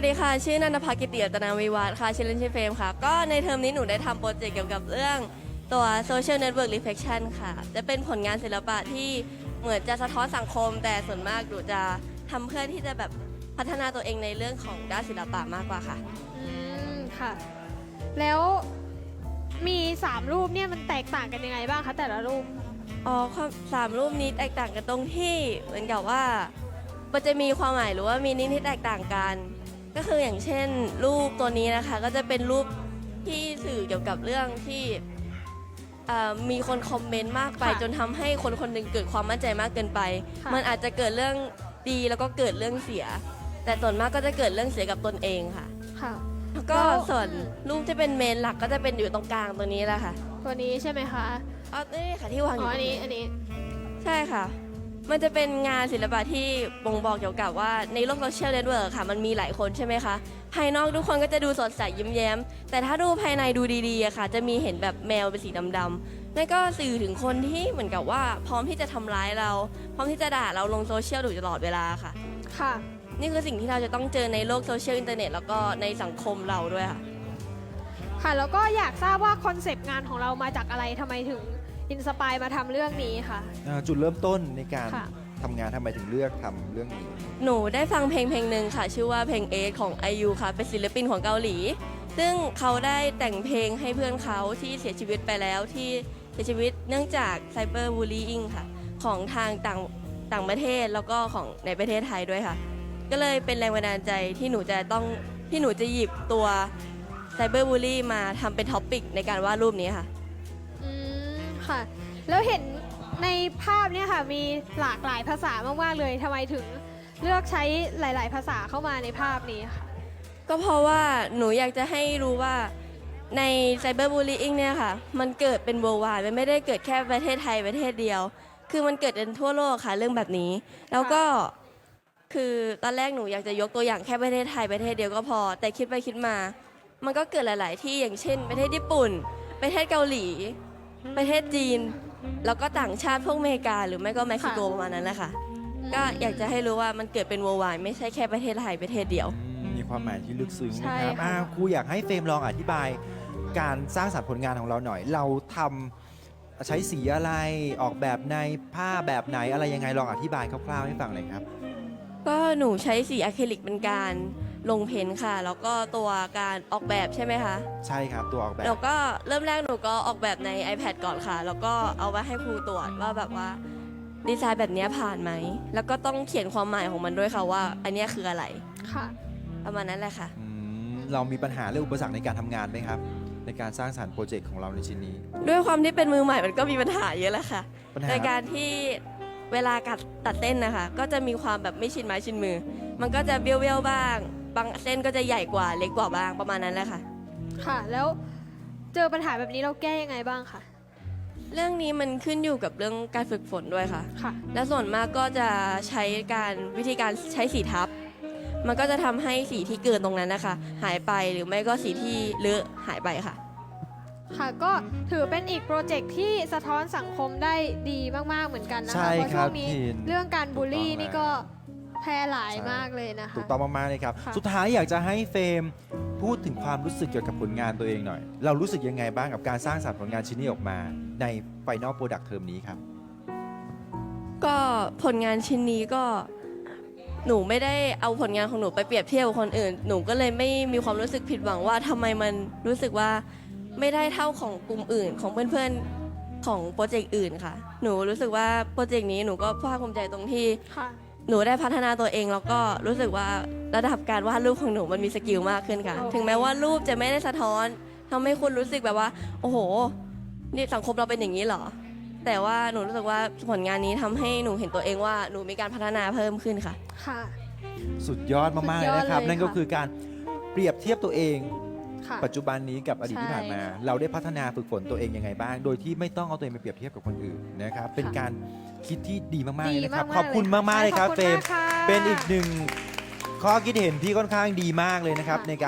สวัสดีค่ะ ชื่อนันทภากิติอัตนาวิวัฒน์ค่ะชื่อเล่นชื่อเฟรมค่ะ ก็ในเทอมนี้หนูได้ทำโปรเจกต์เกี่ยวกับเรื่องตัว Social Network Reflection ค่ะ จะเป็นผลงานศิลปะที่เหมือนจะสะท้อนสังคม แต่ส่วนมากหนูจะทำเพื่อที่จะแบบพัฒนาตัวเองในเรื่องของด้านศิลปะมากกว่าค่ะ อืมค่ะ แล้วมี 3 รูปเนี่ยมันแตกต่างกันยังไงบ้างคะแต่ละรูป อ๋อความสามรูปนี้แตกต่างกันตรงที่เหมือนกับว่า มันจะมีความหมายหรือว่ามีนิที่แตกต่างกัน ก็คืออย่างเช่นรูปตัวนี้นะคะ ก็จะเป็นรูปที่สื่อเกี่ยวกับเรื่องที่เอ่อมีคนคอมเมนต์มากไปค่ะจนทำให้คนคนหนึ่งเกิดความมั่นใจมากเกินไปค่ะมันอาจจะเกิดเรื่องดีแล้วก็เกิดเรื่องเสีย แต่ส่วนมากก็จะเกิดเรื่องเสียกับตนเองค่ะ ค่ะ แล้วก็แล้วส่วนอืมรูปที่เป็นเมนหลักก็จะเป็นอยู่ตรงกลางตัวนี้แหละค่ะ ตัวนี้ใช่ไหมคะ อ๋อ นี่ค่ะที่วางออ๋อยู่อันตรงนี้นี้ อันนี้ ใช่ค่ะ มันจะเป็นงานศิลปะที่บ่งบอกเกี่ยวกับว่าในโลกโซเชียลเน็ตเวิร์กค่ะ มันมีหลายคนใช่ไหมคะ ภายนอกทุกคนก็จะดูสดใสยิ้มแย้ม แต่ถ้าดูภายในดูดีๆอะค่ะ จะมีเห็นแบบแมวเป็นสีดำๆนั่นก็สื่อถึงคนที่เหมือนกับว่าพร้อมที่จะทำร้ายเรา พร้อมที่จะด่าเราลงโซเชียลอยู่ตลอดเวลาค่ะ ค่ะ นี่คือสิ่งที่เราจะต้องเจอในโลกโซเชียลอินเทอร์เน็ตแล้วก็ในสังคมเราด้วยค่ะ ค่ะ แล้วก็อยากทราบว่าคอนเซปต์งานของเรามาจากอะไรทำไมถึง อินสปายมาทำเรื่องนี้ค่ะ อ่าจุดเริ่มต้นในการค่ะ ทำงานทำไมถึงเลือกทำเรื่องนี้ หนูได้ฟังเพลงเพลงหนึ่งค่ะ ชื่อว่าเพลงเอของ IU ค่ะ เป็นศิลปินของเกาหลี ซึ่งเขาได้แต่งเพลงให้เพื่อนเขาที่เสียชีวิตไปแล้วที่เสียชีวิตเนื่องจากไซเบอร์บูล y ิ n งค่ะ ของทางต่างต่างประเทศแล้วก็ของในประเทศไทยด้วยค่ะ ก็เลยเป็นแรงบันดาลใจที่หนูจะต้องที่หนูจะหยิบตัวไซเบอร์บูล y มาทำเป็นท็อปิกในการวาดรูปนี้ค่ะ อืม ค่ะ แล้วเห็นในภาพเนี่ยค่ะมีหลากหลายภาษามากๆเลยทำไมถึงเลือกใช้หลาย ๆ ภาษาเข้ามาในภาพนี้ค่ะ ก็เพราะว่าหนูอยากจะให้รู้ว่าในไซเบอร์บูล y ิงเนี่ยค่ะ มันเกิดเป็น worldwide มันไม่ได้เกิดแค่ประเทศไทยประเทศเดียว คือมันเกิดกันทั่วโลกค่ะเรื่องแบบนี้ แล้วก็คือตอนแรกหนูอยากจะยกตัวอย่างแค่ประเทศไทยประเทศเดียวก็พอ แต่คิดไปคิดมา มันก็เกิดหลาย ๆ ที่อย่างเช่น ประเทศญี่ปุ่น ประเทศเกาหลี ประเทศจีน แล้วก็ต่างชาติพวกอเมริกา หรือไม่ก็เม็กซิโกประมาณนั้นแหละค่ะก็อยากจะให้รู้ว่ามันเกิดเป็น worldwide ไม่ใช่แค่ประเทศไทยประเทศเดียวอืมมีความหมายที่ลึกซึ้งใช่นะครับค่ะ อ่าครูอยากให้เฟรมลองอธิบาย การสร้างสรรค์ผลงานของเราหน่อย เราทำใช้สีอะไรออกแบบในผ้าแบบไหนอะไรยังไงลองอธิบายคร่าวๆให้ฟังหน่อยครับ ก็หนูใช้สีอะคริลิกเป็นการ ลงเพ้นท์ค่ะ แล้วก็ตัวการออกแบบใช่ไหมคะ ใช่ครับตัวออกแบบ แล้วก็เริ่มแรกหนูก็ออกแบบใน iPad ก่อนค่ะ แล้วก็เอาไว้ให้ครูตรวจว่าแบบว่าดีไซน์แบบเนี้ยผ่านไหม แล้วก็ต้องเขียนความหมายของมันด้วยค่ะว่า อันเนี้ยคืออะไร ค่ะ ประมาณนั้นแหละค่ะ อืมเรามีปัญหาเรื่องอุปสรรคในการทำงานไหมครับ ในการสร้างสรรค์โปรเจกต์ของเราในชิ้นนี้ ด้วยความที่เป็นมือใหม่มันก็มีปัญหาเยอะแหละค่ะ ปัญหาในการที่เวลากัดตัดเส้นนะคะ ก็จะมีความแบบไม่ชินไม้ชินมือ มันก็จะเบี้ยวๆบ้าง บางเส้นก็จะใหญ่กว่าเล็กกว่าบ้างประมาณนั้นแหละค่ะ ค่ะ แล้วเจอปัญหาแบบนี้เราแก้ยังไงบ้างคะเรื่องนี้มันขึ้นอยู่กับเรื่องการฝึกฝนด้วยค่ะ ค่ะ และส่วนมากก็จะใช้การวิธีการใช้สีทับ มันก็จะทำให้สีที่เกินตรงนั้นนะคะ หายไปหรือไม่ก็สีที่เลอะหายไปค่ะ ค่ะก็ถือเป็นอีกโปรเจกต์ที่สะท้อนสังคมได้ดีมากๆเหมือนกันนะใช่คะเพราะคช่รัวบงนี้ทีนเรื่องการบูลลี่ถูกต้องนี่ก็ แพร่หลายมากเลยนะคะ ถูกต้องมากๆเลยครับ ค่ะ สุดท้ายอยากจะให้เฟรมพูดถึงความรู้สึกเกี่ยวกับผลงานตัวเองหน่อย เรารู้สึกยังไงบ้างกับการสร้างสรรค์ผลงานชิ้นนี้ออกมา ใน Final Product เทอมนี้ครับ ก็ผลงานชิ้นนี้ก็หนูไม่ได้เอาผลงานของหนูไปเปรียบเทียบกับคนอื่น หนูก็เลยไม่มีความรู้สึกผิดหวังว่าทำไมมันรู้สึกว่าไม่ได้เท่าของกลุ่มอื่นของเพื่อนๆของโปรเจกต์อื่นค่ะ หนูรู้สึกว่าโปรเจกต์นี้หนูก็ภาคภูมิใจตรงที่ ค่ะ หนูได้พัฒนาตัวเองแล้วก็รู้สึกว่าระดับการวาดรูปของหนูมันมีสกิลมากขึ้นค่ะโอเคถึงแม้ว่ารูปจะไม่ได้สะท้อนทำให้คุณรู้สึกแบบว่า โอ้โห นี่สังคมเราเป็นอย่างนี้เหรอ แต่ว่าหนูรู้สึกว่าผลงานนี้ทำให้หนูเห็นตัวเองว่าหนูมีการพัฒนาเพิ่มขึ้นค่ะ ค่ะ สุดยอดมากๆสุเลดยอดยนะครับ เลยนั่นก็ค่ะ คือการเปรียบเทียบตัวเอง ค่ะปัจจุบันนี้กับอดีตที่ใช่ผ่านมา เราได้พัฒนาฝึกฝนตัวเองยังไงบ้าง โดยที่ไม่ต้องเอาตัวเองไปเปรียบเทียบกับคนอื่นนะครับ เป็นการคิดที่ดีมากๆเลยนะครับ ดีมากๆขอบคุณเลยค่ะมากๆเลยครับขอบเฟคุรณมมากค่ะ เป็นอีกหนึ่งข้อคิดเห็นที่ค่อนข้างดีมากเลยนะครับค่ะในการ